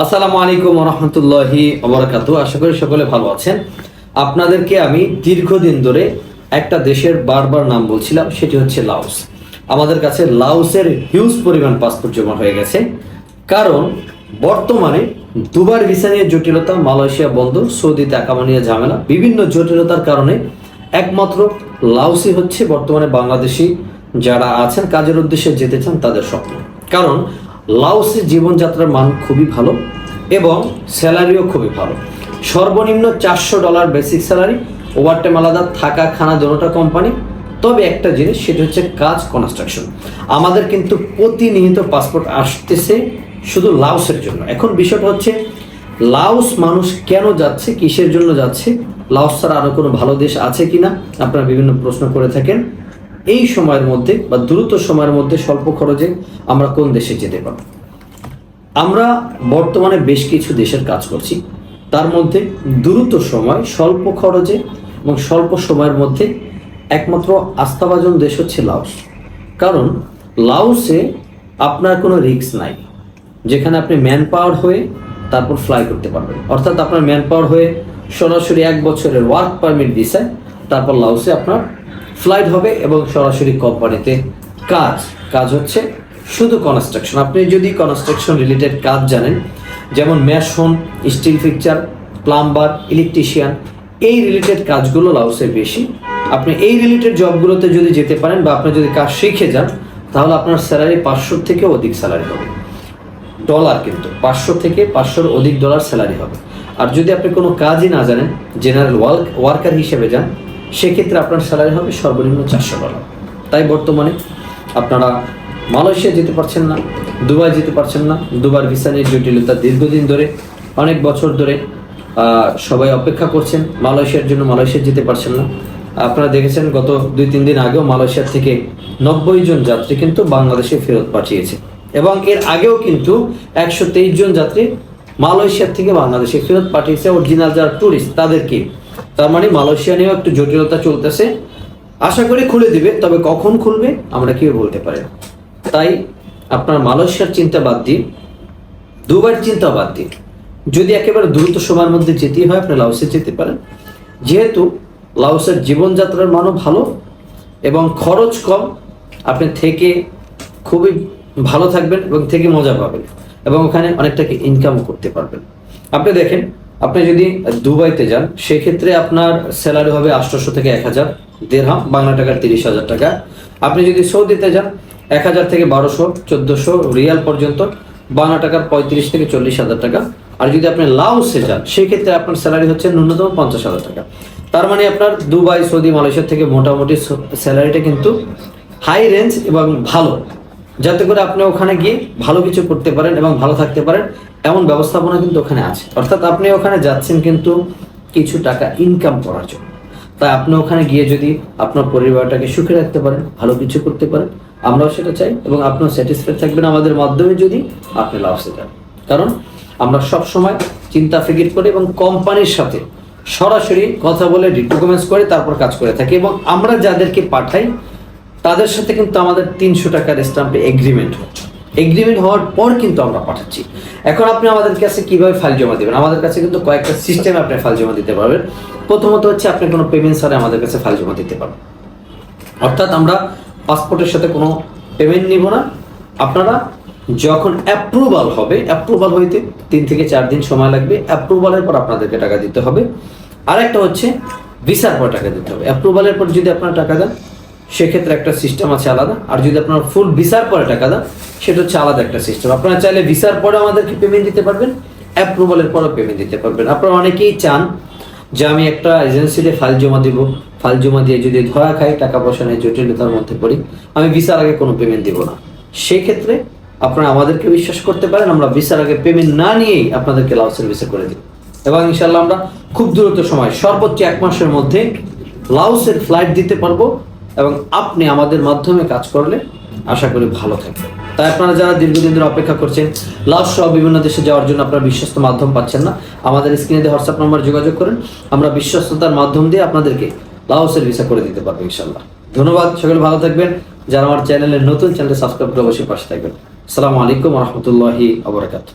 আসসালামু আলাইকুম রহমতুল্লাহি অবরাকাতু আশা করি সকলে ভালো আছেন। আপনাদেরকে আমি দীর্ঘদিন ধরে একটা দেশের বারবার নাম বলছিলাম, সেটি হচ্ছে লাওস। আমাদের কাছে লাওসের হিউজ পরিমাণ পাসপোর্ট জমা হয়ে গেছে। কারণ বর্তমানে দুবার ভিসা নিয়ে জটিলতা, মালয়েশিয়া বন্ধ সৌদিতে আকামা নিয়ে ঝামেলা, বিভিন্ন জটিলতার কারণে একমাত্র লাওসই হচ্ছে বর্তমানে বাংলাদেশি যারা আছেন, কাজের উদ্দেশ্যে যেতে চান তাদের স্বপ্ন। কারণ লাওসের জীবনযাত্রার মান খুবই ভালো এবং স্যালারিও খুবই ভালো। সর্বনিম্ন চারশো ডলার বেসিক স্যালারি, ওভারটাইম আলাদা, থাকা, খানা দোনোটা কোম্পানি। তবে একটা জিনিস, সেটা হচ্ছে কাজ কনস্ট্রাকশন। আমাদের কিন্তু প্রতিনিয়ত পাসপোর্ট আসতেছে শুধু লাওসের জন্য। এখন বিষয়টা হচ্ছে, লাওস মানুষ কেন যাচ্ছে, কিসের জন্য যাচ্ছে, লাওস ছাড়া আরও কোনো ভালো দেশ আছে কিনা? আপনারা বিভিন্ন প্রশ্ন করে থাকেন। এই সময়ের মধ্যে বা দ্রুত সময়ের মধ্যে স্বল্প খরচে আমরা কোন দেশে যেতে পারব? আমরা বর্তমানে বেশ কিছু দেশের কাজ করছি। তার মধ্যে দ্রুত সময়, স্বল্প খরচে এবং স্বল্প সময়ের মধ্যে একমাত্র আস্থাভাজন দেশ হচ্ছে লাউস কারণ লাউসে আপনার কোনো রিস্ক নাই। যেখানে আপনি ম্যান পাওয়ার হয়ে তারপর ফ্লাই করতে পারবেন। অর্থাৎ আপনার ম্যান পাওয়ার হয়ে সরাসরি এক বছরের ওয়ার্ক পারমিট দিছে, তারপর লাউসে আপনার ফ্লাইট হবে এবং সরাসরি কোম্পানিতে কাজ। কাজ হচ্ছে শুধু কনস্ট্রাকশন আপনি যদি কনস্ট্রাকশন রিলেটেড কাজ জানেন, যেমন mason steel fixture plumber electrician এই রিলেটেড কাজগুলো লাউসে বেশি। আপনি এই রিলেটেড জবগুলোতে যদি যেতে পারেন বা আপনি যদি কাজ শিখে যান, তাহলে আপনার স্যালারি পাঁচশোর থেকে অধিক স্যালারি হবে। ডলার কিন্তু, পাঁচশো থেকে পাঁচশোর অধিক ডলার স্যালারি হবে। আর যদি আপনি কোনো কাজই না জানেন জেনারেল ওয়ার্ক ওয়ার্কার হিসেবে যান সেক্ষেত্রে আপনার স্যালারি হবে সর্বনিম্ন চারশো ডলার। তাই বর্তমানে আপনারা মালয়েশিয়া যেতে পারছেন না, দুবাই যেতে পারছেন না, দুবার ভিসা নিয়ে জটিলতা দীর্ঘদিন ধরে, অনেক বছর ধরে সবাই অপেক্ষা করছেন মালয়েশিয়ার জন্য, মালয়েশিয়া যেতে পারছেন না। আপনারা দেখেছেন গত দুই, তিন দিন আগেও মালয়েশিয়ার থেকে নব্বই জন যাত্রী কিন্তু বাংলাদেশে ফেরত পাঠিয়েছে। এবং এর আগেও কিন্তু একশো তেইশ জন যাত্রী মালয়েশিয়ার থেকে বাংলাদেশে ফেরত পাঠিয়েছে। অরিজিনাল যারা ট্যুরিস্ট তাদেরকে তার মানে মালয়েশিয়া নিয়েও একটু জটিলতা চলতেছে। আশা করি খুলে দিবে, তবে কখন খুলবে আমরা কেউ বলতে পারি তাই আপনার মালয়েশিয়ার চিন্তা বাদ দিয়ে দুবার চিন্তা বাদ দিয়ে যদি একেবারে দ্রুত সময়ের মধ্যে যেতেই হয়, আপনি লাওসে যেতে পারেন। যেহেতু লাওসের জীবনযাত্রার মানও ভালো এবং খরচ কম, আপনি থেকে খুবই ভালো থাকবেন এবং থেকে মজা পাবেন এবং ওখানে অনেক টাকা ইনকাম করতে পারবেন। আপনি দেখেন আপনি যদি দুবাইতে যান, সেক্ষেত্রে আপনার স্যালারি হবে আটশোশো থেকে এক হাজার দেড়হাম, বাংলা টাকার তিরিশ হাজার টাকা। আপনি যদি সৌদিতে যান, এক হাজার থেকে বারোশো, চোদ্দোশো রিয়াল পর্যন্ত, বাংলা টাকার পঁয়ত্রিশ থেকে চল্লিশ হাজার টাকা। আর যদি আপনি লাওসে যান, সেক্ষেত্রে আপনার স্যালারি হচ্ছে ন্যূনতম পঞ্চাশ হাজার টাকা। তার মানে আপনার দুবাই, সৌদি, মালয়েশিয়া থেকে মোটামুটি স্যালারিটা কিন্তু হাই রেঞ্জ এবং ভালো। যাতে করে আপনি ওখানে গিয়ে ভালো কিছু করতে পারেন এবং ভালো থাকতে পারেন। এমন ব্যবস্থাপনা কিন্তু ওখানে আছে। অর্থাৎ আপনি ওখানে যাচ্ছেন কিন্তু কিছু টাকা ইনকাম করার জন্য। তাই আপনি ওখানে গিয়ে যদি আপনার পরিবারটাকে সুখে রাখতে পারেন, ভালো কিছু করতে পারেন, আমরাও সেটা চাই এবং আপনার স্যাটিসফাইড থাকবেন আমাদের মাধ্যমে যদি আপনি লাভসে যান কারণ আমরা সব সময় চিন্তা ফিকির করে এবং কোম্পানির সাথে সরাসরি কথা বলে ডকুমেন্টস করে তারপর কাজ করে থাকি এবং আমরা যাদেরকে পাঠাই, তাদের সাথে কিন্তু আমাদের তিনশো টাকার স্টাম্পে এগ্রিমেন্ট হচ্ছে। এগ্রিমেন্ট হওয়ার পর কিন্তু আমরা পাঠাচ্ছি। এখন আপনি আমাদের কাছে কীভাবে ফাইল জমা দেবেন? আমাদের কাছে কিন্তু কয়েকটা সিস্টেমে আপনি ফাইল জমা দিতে পারবেন। প্রথমত হচ্ছে আপনি কোনো পেমেন্ট ছাড়া আমাদের কাছে ফাইল জমা দিতে পারবেন। অর্থাৎ আমরা পাসপোর্টের সাথে কোনো পেমেন্ট নিব না। আপনারা যখন অ্যাপ্রুভাল হবে অ্যাপ্রুভাল হইতে তিন থেকে চার দিন সময় লাগবে। অ্যাপ্রুভালের পর আপনাদেরকে টাকা দিতে হবে। আরেকটা হচ্ছে ভিসার পর টাকা দিতে হবে। অ্যাপ্রুভালের পর যদি আপনারা টাকা দেন সেক্ষেত্রে একটা সিস্টেম আছে আলাদা। আর যদি আপনার ফুল ভিসার পরে টাকা দেন, সেটা হচ্ছে আলাদা একটা সিস্টেম আপনারা চাইলে ভিসার পরে আমাদেরকে পেমেন্ট দিতে পারবেন অ্যাপ্রুভালের পরও পেমেন্ট দিতে পারবেন। আপনারা অনেকেই চান যে আমি একটা এজেন্সিতে ফাইল জমা দিব। ফাইল জমা দিয়ে যদি ধরা খাই, টাকা পয়সা নেই জটিলতার মধ্যে পড়ি, আমি ভিসার আগে কোনো পেমেন্ট দিব না। সেক্ষেত্রে আপনারা আমাদেরকে বিশ্বাস করতে পারেন, আমরা ভিসার আগে পেমেন্ট না নিয়েই আপনাদেরকে লাউসের ভিসা করে দিই এবং ইনশাল্লাহ আমরা খুব দ্রুত সময়, সর্বোচ্চ এক মাসের মধ্যে লাউসের ফ্লাইট দিতে পারব। এবং আপনি আমাদের মাধ্যমে কাজ করলে আশা করি ভালো থাকবেন তাই আপনারা যারা দীর্ঘদিন ধরে অপেক্ষা করছেন লাউস সহ বিভিন্ন দেশে যাওয়ার জন্য আপনারা বিশ্বস্ত মাধ্যম পাচ্ছেন না, আমাদের স্ক্রিনে দিয়ে হোয়াটসঅ্যাপ নম্বর যোগাযোগ করেন। আমরা বিশ্বস্ততার মাধ্যম দিয়ে আপনাদেরকে লাউসের ভিসা করে দিতে পারব ইনশাল্লাহ ধন্যবাদ, সকলে ভালো থাকবেন। যারা আমার চ্যানেলের নতুন চ্যানেল সাবস্ক্রাইব করে অবশ্যই পাশে থাকবেন। আসসালামু আলাইকুম রহমতুল্লাহি আবরাকাতুহ